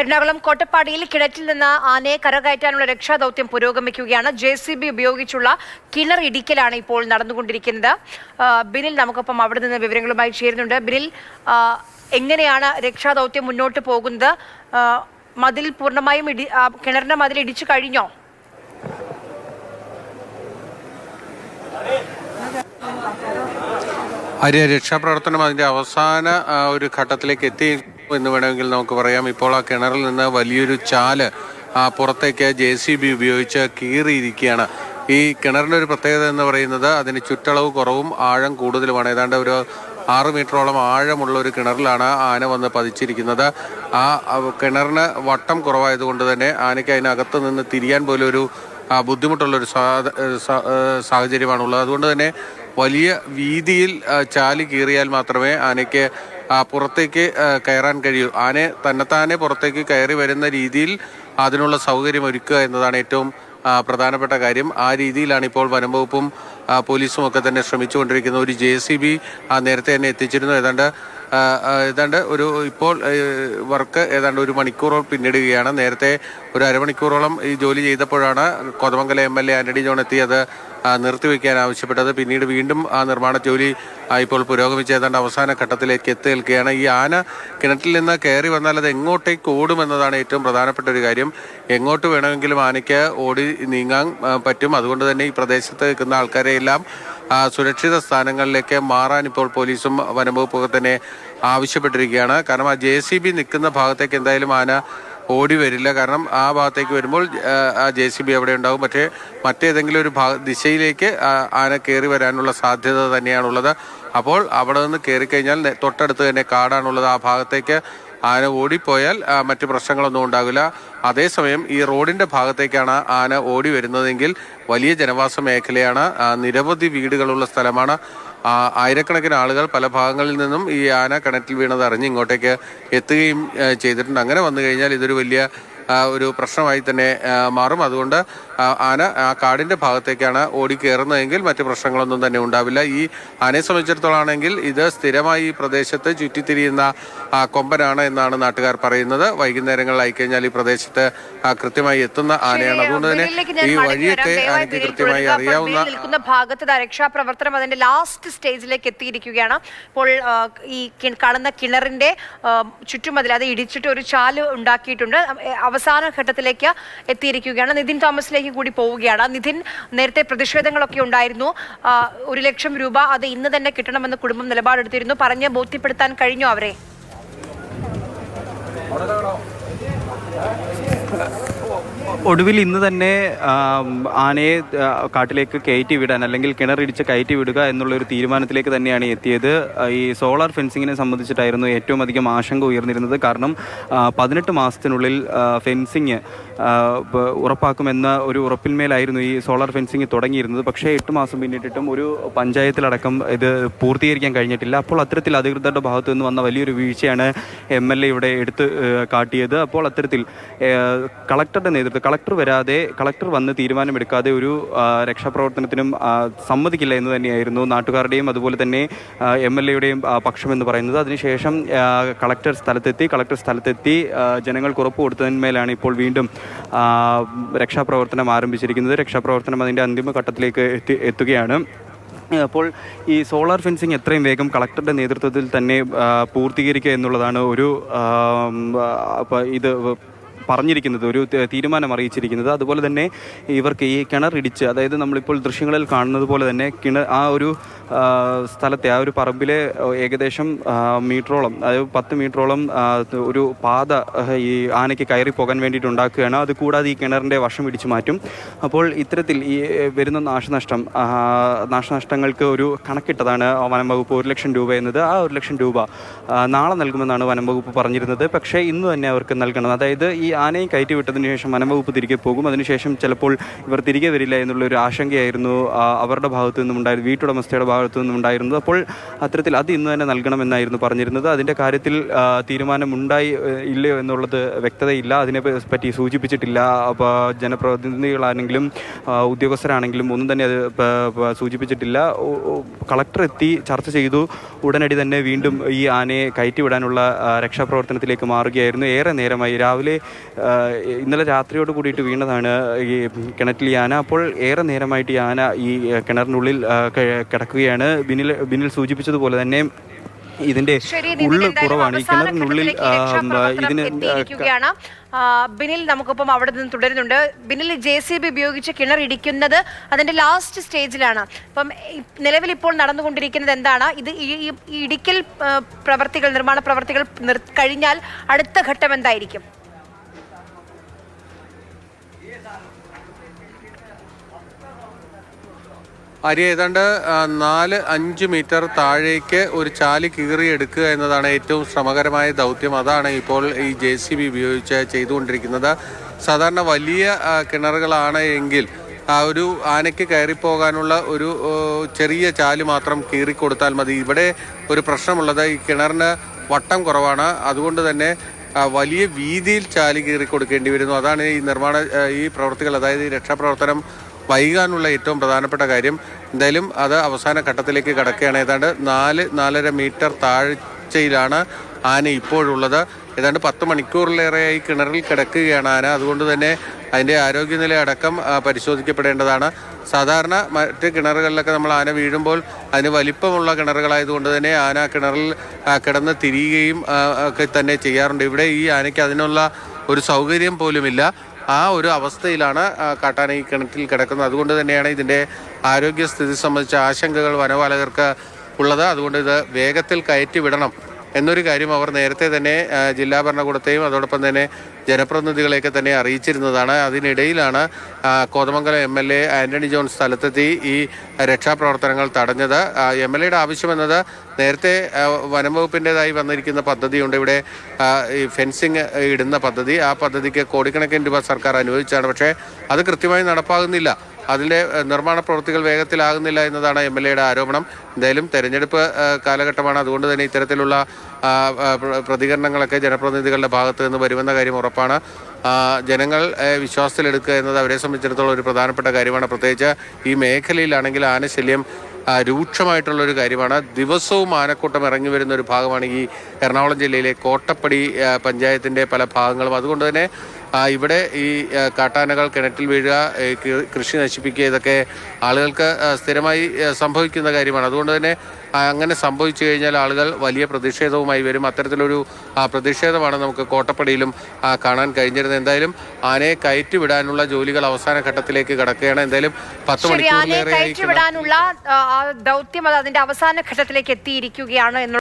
എറണാകുളം കോട്ടപ്പാടിയിൽ കിണറ്റിൽ നിന്ന് ആനയെ കരകയറ്റാനുള്ള രക്ഷാദൌത്യം പുരോഗമിക്കുകയാണ്. ജെ സി ബി ഉപയോഗിച്ചുള്ള കിണർ ഇടിക്കലാണ് ഇപ്പോൾ നടന്നുകൊണ്ടിരിക്കുന്നത്. ബിനിൽ നമുക്കൊപ്പം അവിടെ നിന്ന് വിവരങ്ങളുമായി ചേരുന്നുണ്ട്. ബിനിൽ എങ്ങനെയാണ് രക്ഷാദൌത്യം മുന്നോട്ട് പോകുന്നത്? മതിൽ പൂർണമായും ഇടി കിണറിന്റെ മതിൽ ഇടിച്ചു കഴിഞ്ഞോ? ആര്യ രക്ഷാപ്രവർത്തനം അതിന്റെ അവസാന ഒരു ഘട്ടത്തിലേക്ക് എത്തി. എന്ന് വേണമെങ്കിൽ നമുക്ക് പറയാം. ഇപ്പോൾ ആ കിണറിൽ നിന്ന് വലിയൊരു ചാൽ പുറത്തേക്ക് ജെ സി ബി ഉപയോഗിച്ച് കീറിയിരിക്കുകയാണ്. ഈ കിണറിന്റെ ഒരു പ്രത്യേകത എന്ന് പറയുന്നത് അതിന് ചുറ്റളവ് കുറവും ആഴം കൂടുതലുമാണ്. ഏതാണ്ട് ഒരു ആറ് മീറ്ററോളം ആഴമുള്ള ഒരു കിണറിലാണ് ആന വന്ന് പതിച്ചിരിക്കുന്നത്. ആ കിണറിന് വട്ടം കുറവായതുകൊണ്ട് തന്നെ ആനയ്ക്ക് അതിനകത്ത് നിന്ന് തിരിയാൻ പോലും ഒരു ബുദ്ധിമുട്ടുള്ളൊരു സാഹചര്യമാണുള്ളത്. അതുകൊണ്ട് തന്നെ വലിയ വീതിയിൽ ചാലി കീറിയാൽ മാത്രമേ ആനയ്ക്ക് പുറത്തേക്ക് കയറാൻ കഴിയൂ. ആനയെ തന്നെത്താനെ പുറത്തേക്ക് കയറി വരുന്ന രീതിയിൽ അതിനുള്ള സൗകര്യം ഒരുക്കുക എന്നതാണ് ഏറ്റവും പ്രധാനപ്പെട്ട കാര്യം. ആ രീതിയിലാണ് ഇപ്പോൾ വനംവകുപ്പും പോലീസും ഒക്കെ തന്നെ ശ്രമിച്ചുകൊണ്ടിരിക്കുന്നത്. ഒരു ജെ നേരത്തെ തന്നെ എത്തിച്ചിരുന്നു. ഏതാണ്ട് ഏതാണ്ട് ഒരു ഇപ്പോൾ വർക്ക് ഏതാണ്ട് ഒരു മണിക്കൂറോളം പിന്നിടുകയാണ്. നേരത്തെ ഒരു അരമണിക്കൂറോളം ഈ ജോലി ചെയ്തപ്പോഴാണ് Kothamangalam M L A Antony John എത്തി അത് നിർത്തിവെക്കാൻ ആവശ്യപ്പെട്ടത്. പിന്നീട് വീണ്ടും ആ നിർമ്മാണ ജോലി ഇപ്പോൾ പുരോഗമിച്ച് ഏതാണ്ട് അവസാന ഘട്ടത്തിലേക്ക് എത്തി നിൽക്കുകയാണ് ഈ ആന കിണറ്റിൽ നിന്ന് കയറി വന്നാൽ അത് എങ്ങോട്ടേക്ക് ഓടുമെന്നതാണ് ഏറ്റവും പ്രധാനപ്പെട്ട ഒരു കാര്യം. എങ്ങോട്ട് വേണമെങ്കിലും ആനയ്ക്ക് ഓടി നീങ്ങാൻ പറ്റും. അതുകൊണ്ട് തന്നെ ഈ പ്രദേശത്ത് നിൽക്കുന്ന ആൾക്കാരെ എല്ലാം ആ, സുരക്ഷിത സ്ഥാനങ്ങളിലേക്ക് മാറാൻ ഇപ്പോൾ പോലീസും വനംവകുപ്പൊക്കെ തന്നെ ആവശ്യപ്പെട്ടിരിക്കുകയാണ്. കാരണം ആ ജെ സി ബി നിൽക്കുന്ന ഭാഗത്തേക്ക് എന്തായാലും ആന ഓടി വരില്ല. കാരണം ആ ഭാഗത്തേക്ക് വരുമ്പോൾ ആ, ജെ സി ബി അവിടെ ഉണ്ടാകും പക്ഷേ മറ്റേതെങ്കിലും ഒരു ഭാഗ ദിശയിലേക്ക് ആന കയറി വരാനുള്ള സാധ്യത തന്നെയാണുള്ളത്. അപ്പോൾ അവിടെ നിന്ന് കയറിക്കഴിഞ്ഞാൽ കഴിഞ്ഞാൽ തൊട്ടടുത്ത് തന്നെ കാടാണുള്ളത്. ആ ഭാഗത്തേക്ക് ആന ഓടിപ്പോയാൽ മറ്റ് പ്രശ്നങ്ങളൊന്നും ഉണ്ടാകില്ല അതേസമയം ഈ റോഡിന്റെ ഭാഗത്തേക്കാണ് ആന ഓടി വരുന്നതെങ്കിൽ വലിയ ജനവാസ മേഖലയാണ്. നിരവധി വീടുകളുള്ള സ്ഥലമാണ്. ആയിരക്കണക്കിന് ആളുകൾ പല ഭാഗങ്ങളിൽ നിന്നും ഈ ആന കിണറ്റിൽ വീണത് അറിഞ്ഞ് ഇങ്ങോട്ടേക്ക് എത്തുകയും ചെയ്തിട്ടുണ്ട്. അങ്ങനെ വന്നു കഴിഞ്ഞാൽ ഇതൊരു വലിയ ഒരു പ്രശ്നമായി തന്നെ മാറും. അതുകൊണ്ട് ആന ആ കാടിന്റെ ഭാഗത്തേക്കാണ് ഓടി കയറുന്നതെങ്കിൽ മറ്റ് പ്രശ്നങ്ങളൊന്നും തന്നെ ഉണ്ടാവില്ല. ഈ ആനയെ സംബന്ധിച്ചിടത്തോളം ആണെങ്കിൽ ഇത് സ്ഥിരമായി ഈ പ്രദേശത്ത് ചുറ്റിത്തിരിയുന്ന ആ, കൊമ്പനാണ് എന്നാണ് നാട്ടുകാർ പറയുന്നത്. വൈകുന്നേരങ്ങളിലായി കഴിഞ്ഞാൽ ഈ പ്രദേശത്ത് കൃത്യമായി എത്തുന്ന ആനയാണ്. അതുകൊണ്ട് തന്നെ ഈ. വഴിയൊക്കെ ആനയ്ക്ക് കൃത്യമായി അറിയാവുന്ന നിൽക്കുന്ന ഭാഗത്ത് രക്ഷാപ്രവർത്തനം അതിന്റെ ലാസ്റ്റ് സ്റ്റേജിലേക്ക് എത്തിയിരിക്കുകയാണ്. ഇപ്പോൾ ഈ കാണുന്ന കിണറിന്റെ ചുറ്റുമതിൽ അത് ഇടിച്ചിട്ട് ഒരു ചാൽ ഉണ്ടാക്കിയിട്ടുണ്ട്. അവസാന ഘട്ടത്തിലേക്ക് എത്തിയിരിക്കുകയാണ്. നിതിൻ തോമസിലേക്ക് കൂടി പോവുകയാണ്. നിധിൻ നേരത്തെ പ്രതിഷേധങ്ങളൊക്കെ ഉണ്ടായിരുന്നു. ഒരു ലക്ഷം രൂപ അത് ഇന്ന് തന്നെ കിട്ടണമെന്ന് കുടുംബം നിലപാടെടുത്തിരുന്നു. പറഞ്ഞ് ബോധ്യപ്പെടുത്താൻ കഴിഞ്ഞോ അവരെ? ഒടുവിൽ ഇന്ന് തന്നെ ആനയെ കാട്ടിലേക്ക് കയറ്റി വിടാൻ അല്ലെങ്കിൽ കിണറിടിച്ച് കയറ്റി വിടുക എന്നുള്ളൊരു തീരുമാനത്തിലേക്ക് തന്നെയാണ് എത്തിയത്. ഈ സോളാർ ഫെൻസിങ്ങിനെ സംബന്ധിച്ചിട്ടായിരുന്നു ഏറ്റവും അധികം ആശങ്ക ഉയർന്നിരുന്നത്. കാരണം പതിനെട്ട് മാസത്തിനുള്ളിൽ ഫെൻസിങ് ഉറപ്പാക്കുമെന്ന ഒരു ഉറപ്പിന്മേലായിരുന്നു ഈ സോളാർ ഫെൻസിങ് തുടങ്ങിയിരുന്നത്. പക്ഷേ എട്ട് മാസം പിന്നിട്ടിട്ടും ഒരു പഞ്ചായത്തിലടക്കം ഇത് പൂർത്തീകരിക്കാൻ കഴിഞ്ഞിട്ടില്ല. അപ്പോൾ അത്തരത്തിൽ അധികൃതരുടെ ഭാഗത്തു നിന്ന് വന്ന വലിയൊരു വീഴ്ചയാണ് എം എൽ എ ഇവിടെ എടുത്ത് കാട്ടിയത്. അപ്പോൾ അത്തരത്തിൽ കളക്ടറുടെ നേതൃത്വം കളക്ടർ വരാതെ കളക്ടർ വന്ന് തീരുമാനമെടുക്കാതെ ഒരു രക്ഷാപ്രവർത്തനത്തിനും സമ്മതിക്കില്ല എന്ന് തന്നെയായിരുന്നു നാട്ടുകാരുടെയും അതുപോലെ തന്നെ എം എൽ എയുടെയും പക്ഷമെന്ന് പറയുന്നത്. അതിനുശേഷം കളക്ടർ സ്ഥലത്തെത്തി കളക്ടർ സ്ഥലത്തെത്തി ജനങ്ങൾക്ക് ഉറപ്പ് കൊടുത്തതിന്മേലാണ് ഇപ്പോൾ വീണ്ടും രക്ഷാപ്രവർത്തനം ആരംഭിച്ചിരിക്കുന്നത്. രക്ഷാപ്രവർത്തനം അതിന്റെ അന്തിമഘട്ടത്തിലേക്ക് എത്തി എത്തുകയാണ്. അപ്പോൾ ഈ സോളാർ ഫെൻസിങ് എത്രയും വേഗം കളക്ടറുടെ നേതൃത്വത്തിൽ തന്നെ പൂർത്തീകരിക്കുക എന്നുള്ളതാണ് ഒരു ഇത് പറഞ്ഞിരിക്കുന്നത് ഒരു തീരുമാനം അറിയിച്ചിരിക്കുന്നത്. അതുപോലെ തന്നെ ഇവർക്ക് ഈ കിണർ ഇടിച്ച് അതായത് നമ്മളിപ്പോൾ ദൃശ്യങ്ങളിൽ കാണുന്നത് പോലെ തന്നെ കിണർ ആ ഒരു സ്ഥലത്തെ ആ ഒരു പറമ്പിലെ ഏകദേശം മീറ്ററോളം അതായത് പത്ത് മീറ്ററോളം ഒരു പാത ഈ ആനയ്ക്ക് കയറി പോകാൻ വേണ്ടിയിട്ട് ഉണ്ടാക്കുകയാണ്. അത് കൂടാതെ ഈ കിണറിന്റെ വശം ഇടിച്ചു മാറ്റും. അപ്പോൾ ഇത്തരത്തിൽ ഈ വരുന്ന നാശനഷ്ടം നാശനഷ്ടങ്ങൾക്ക് ഒരു കണക്കിട്ടതാണ് വനം വകുപ്പ് ഒരു ലക്ഷം രൂപ എന്നത്. ആ ഒരു ലക്ഷം രൂപ നാളെ നൽകുമെന്നാണ് വനം വകുപ്പ് പറഞ്ഞിരുന്നത്. പക്ഷേ ഇന്ന് തന്നെ അവർക്ക് നൽകണം. അതായത് ഈ ആനയെ കയറ്റി വിട്ടതിന് ശേഷം വനംവകുപ്പ് തിരികെ പോകും. അതിനുശേഷം ചിലപ്പോൾ ഇവർ തിരികെ വരില്ല എന്നുള്ള ഒരു ആശങ്കയായിരുന്നു അവരുടെ ഭാഗത്തു നിന്നും ഉണ്ടായിരുന്നത് വീട്ടുടമസ്ഥയുടെ ഭാഗത്തു നിന്നും ഉണ്ടായിരുന്നത്. അപ്പോൾ അത്തരത്തിൽ അത് ഇന്ന് തന്നെ നൽകണമെന്നായിരുന്നു പറഞ്ഞിരുന്നത്. അതിന്റെ കാര്യത്തിൽ തീരുമാനമുണ്ടായി ഇല്ലയോ എന്നുള്ളത് വ്യക്തതയില്ല. അതിനെ പറ്റി സൂചിപ്പിച്ചിട്ടില്ല. അപ്പോൾ ജനപ്രതിനിധികളാണെങ്കിലും ഉദ്യോഗസ്ഥരാണെങ്കിലും ഒന്നും തന്നെ അത് സൂചിപ്പിച്ചിട്ടില്ല. കളക്ടർ എത്തി ചർച്ച ചെയ്തു. ഉടനടി തന്നെ വീണ്ടും ഈ ആനയെ കയറ്റിവിടാനുള്ള രക്ഷാപ്രവർത്തനത്തിലേക്ക് മാറുകയായിരുന്നു. ഏറെ നേരമായി രാവിലെ ഇന്നലെ രാത്രിയോട് കൂടിയിട്ട് വീണതാണ് ഈ കിണറ്റിൽ യാന. അപ്പോൾ ഏറെ നേരമായിട്ട് യാന ഈ കിണറിനുള്ളിൽ കിടക്കുകയാണ്. ബിനിൽ ബിനിൽ സൂചിപ്പിച്ചതുപോലെ തന്നെ ഇതിന്റെ ഉള്ള് കുറവാണ്. ഈ കിണറിനുള്ളിൽ ഇതിന് ബിനിൽ നമുക്കിപ്പം അവിടെ നിന്ന് തുടരുന്നുണ്ട്. ബിനിൽ ജെ സി ബി ഉപയോഗിച്ച് കിണർ ഇടിക്കുന്നത് അതിന്റെ ലാസ്റ്റ് സ്റ്റേജിലാണ് അപ്പം നിലവിൽ ഇപ്പോൾ നടന്നുകൊണ്ടിരിക്കുന്നത് എന്താണ്? ഇത് ഈ ഇടിക്കൽ പ്രവർത്തികൾ നിർമ്മാണ പ്രവർത്തികൾ കഴിഞ്ഞാൽ അടുത്ത ഘട്ടം എന്തായിരിക്കും? അരി ഏതാണ്ട് നാല് അഞ്ച് മീറ്റർ താഴേക്ക് ഒരു ചാലി കീറി എടുക്കുക എന്നതാണ് ഏറ്റവും ശ്രമകരമായ ദൗത്യം. അതാണ് ഇപ്പോൾ ഈ ജെ സി ബി ഉപയോഗിച്ച് ചെയ്തുകൊണ്ടിരിക്കുന്നത്. സാധാരണ വലിയ കിണറുകളാണ് എങ്കിൽ ഒരു ആനയ്ക്ക് കയറിപ്പോകാനുള്ള ഒരു ചെറിയ ചാൽ മാത്രം കീറി കൊടുത്താൽ മതി. ഇവിടെ ഒരു പ്രശ്നമുള്ളത് ഈ കിണറിന് വട്ടം കുറവാണ്. അതുകൊണ്ട് തന്നെ വലിയ വീതിയിൽ ചാൽ കീറി കൊടുക്കേണ്ടി വരുന്നു. അതാണ് ഈ നിർമ്മാണ ഈ പ്രവൃത്തികൾ അതായത് ഈ രക്ഷാപ്രവർത്തനം വൈകാനുള്ള ഏറ്റവും പ്രധാനപ്പെട്ട കാര്യം എന്തായാലും അത് അവസാന ഘട്ടത്തിലേക്ക് കടക്കുകയാണ്. ഏതാണ്ട് നാല് നാലര മീറ്റർ താഴ്ചയിലാണ് ആന ഇപ്പോഴുള്ളത്. ഏതാണ്ട് പത്ത് മണിക്കൂറിലേറെയായി കിണറിൽ കിടക്കുകയാണ് ആന. അതുകൊണ്ട് തന്നെ അതിന്റെ ആരോഗ്യനില അടക്കം പരിശോധിക്കപ്പെടേണ്ടതാണ്. സാധാരണ മറ്റ് കിണറുകളിലൊക്കെ നമ്മൾ ആന വീഴുമ്പോൾ അതിന് വലിപ്പമുള്ള കിണറുകളായതുകൊണ്ട് തന്നെ ആന കിണറിൽ കിടന്ന് തിരിയുകയും ഒക്കെ തന്നെ ചെയ്യാറുണ്ട്. ഇവിടെ ഈ ആനയ്ക്ക് അതിനുള്ള ഒരു സൗകര്യം പോലുമില്ല. ആ ഒരു അവസ്ഥയിലാണ് കാട്ടാന ഈ കിണറ്റിൽ കിടക്കുന്നത്. അതുകൊണ്ട് തന്നെയാണ് ഇതിന്റെ ആരോഗ്യസ്ഥിതി സംബന്ധിച്ച ആശങ്കകൾ വനപാലകർക്ക് ഉള്ളത്. അതുകൊണ്ട് ഇത് വേഗത്തിൽ കയറ്റി വിടണം. എന്നൊരു കാര്യം അവർ നേരത്തെ തന്നെ ജില്ലാ ഭരണകൂടത്തെയും അതോടൊപ്പം തന്നെ ജനപ്രതിനിധികളെയൊക്കെ തന്നെ അറിയിച്ചിരുന്നതാണ്. അതിനിടയിലാണ് Kothamangalam M L A Antony John സ്ഥലത്തെത്തി ഈ രക്ഷാപ്രവർത്തനങ്ങൾ തടഞ്ഞത്. എം എൽ എയുടെ ആവശ്യമെന്നത് നേരത്തെ വനംവകുപ്പിന്റെതായി വന്നിരിക്കുന്ന പദ്ധതിയുണ്ട്. ഇവിടെ ഈ ഫെൻസിങ് ഇടുന്ന പദ്ധതി. ആ പദ്ധതിക്ക് കോടിക്കണക്കിന് രൂപ സർക്കാർ അനുവദിച്ചാണ്. പക്ഷേ അത് കൃത്യമായി നടപ്പാകുന്നില്ല. അതിന്റെ നിർമ്മാണ പ്രവൃത്തികൾ വേഗത്തിലാകുന്നില്ല എന്നതാണ് എം എൽ എയുടെ ആരോപണം. എന്തായാലും തെരഞ്ഞെടുപ്പ് കാലഘട്ടമാണ്. അതുകൊണ്ട് തന്നെ ഇത്തരത്തിലുള്ള പ്രതികരണങ്ങളൊക്കെ ജനപ്രതിനിധികളുടെ ഭാഗത്ത് നിന്ന് വരുമെന്ന കാര്യം ഉറപ്പാണ്. ജനങ്ങൾ വിശ്വാസത്തിലെടുക്കുക എന്നത് അവരെ സംബന്ധിച്ചിടത്തോളം ഒരു പ്രധാനപ്പെട്ട കാര്യമാണ്. പ്രത്യേകിച്ച് ഈ മേഖലയിലാണെങ്കിൽ ആനശല്യം രൂക്ഷമായിട്ടുള്ളൊരു കാര്യമാണ്. ദിവസവും ആനക്കൂട്ടം ഇറങ്ങി വരുന്ന ഒരു ഭാഗമാണ് ഈ എറണാകുളം ജില്ലയിലെ കോട്ടപ്പടി പഞ്ചായത്തിന്റെ പല ഭാഗങ്ങളും. അതുകൊണ്ട് തന്നെ ഇവിടെ ഈ കാട്ടാനകൾ കിണറ്റിൽ വീഴുക കൃഷി നശിപ്പിക്കുക ഇതൊക്കെ ആളുകൾക്ക് സ്ഥിരമായി സംഭവിക്കുന്ന കാര്യമാണ്. അതുകൊണ്ട് തന്നെ അങ്ങനെ സംഭവിച്ചു കഴിഞ്ഞാൽ ആളുകൾ വലിയ പ്രതിഷേധവുമായി വരും. അത്തരത്തിലൊരു പ്രതിഷേധമാണ് നമുക്ക് കോട്ടപ്പടിയിലും കാണാൻ കഴിഞ്ഞിരുന്നത്. എന്തായാലും ആനയെ കയറ്റി വിടാനുള്ള ജോലികൾ അവസാന ഘട്ടത്തിലേക്ക് കടക്കുകയാണ്. എന്തായാലും പത്ത് ആ ദൗത്യം അത് അതിന്റെ അവസാന ഘട്ടത്തിലേക്ക് എത്തിയിരിക്കുകയാണ് എന്നുള്ള